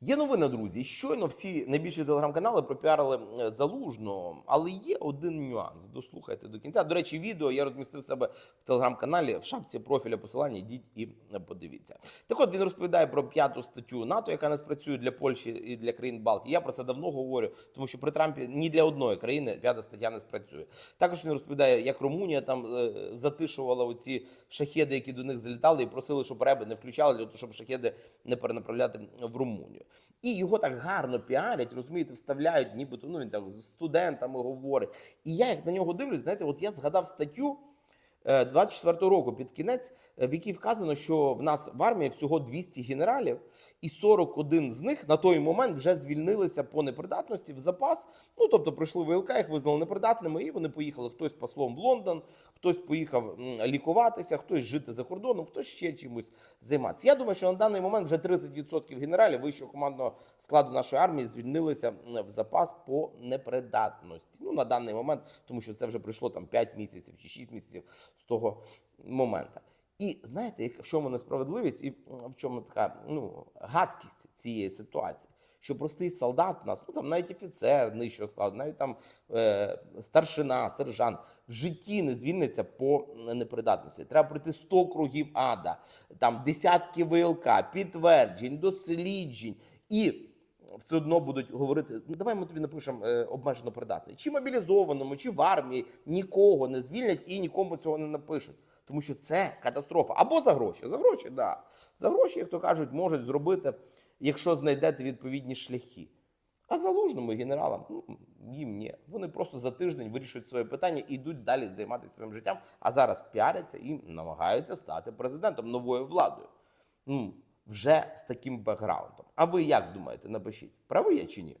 Є новина, друзі. Щойно всі найбільші телеграм-канали пропіарили залужного, але є один нюанс. Дослухайте до кінця. До речі, відео я розмістив себе в телеграм-каналі в шапці профіля посилання. Йдіть і подивіться. Так от він розповідає про п'яту статтю НАТО, яка не спрацює для Польщі і для країн Балтії. Я про це давно говорю, тому що при Трампі ні для одної країни п'ята стаття не спрацює. Також він розповідає, як Румунія там е, затишувала оці шахеди, які до них залітали, і просили, щоб реби не включали для того, щоб шахеди не перенаправляти в Румунію. І його так гарно піарять, розумієте, вставляють, нібито ну він так з студентами говорить. І я як на нього дивлюсь, знаєте, от я згадав статтю. Е, 24-го року під кінець, е, в якій вказано, що в нас в армії всього 200 генералів, і 41 з них на той момент вже звільнилися по непридатності в запас. Ну тобто пройшли ВЛК, їх визнали непридатними, і вони поїхали хтось послом в Лондон, хтось поїхав лікуватися, хтось жити за кордоном, хтось ще чимось займатися. Я думаю, що на даний момент вже 30% генералів вищого командного складу нашої армії звільнилися в запас по непридатності. Ну на даний момент, тому що це вже пройшло там 5 місяців чи 6 місяців з того моменту. І знаєте, в чому несправедливість і в чому така ну, гадкість цієї ситуації? Що простий солдат у нас, ну там навіть офіцер нижчого складу, навіть там е, старшина, сержант в житті не звільниться по непридатності. Треба пройти 100 кругів ада, там десятки ВЛК, підтверджень, досліджень і все одно будуть говорити: ну давай ми тобі напишемо е, обмежено придатний. Чи мобілізованому, чи в армії нікого не звільнять і нікому цього не напишуть. Тому що це катастрофа. Або за гроші. За гроші, да. За гроші, як то кажуть, можуть зробити, якщо знайдете відповідні шляхи. А залужному генералам ну, їм ні. Вони просто за тиждень вирішують своє питання і йдуть далі займатися своїм життям. А зараз піаряться і намагаються стати президентом новою владою. Ну, вже з таким бекграундом. А ви як думаєте, напишіть, правий я чи ні?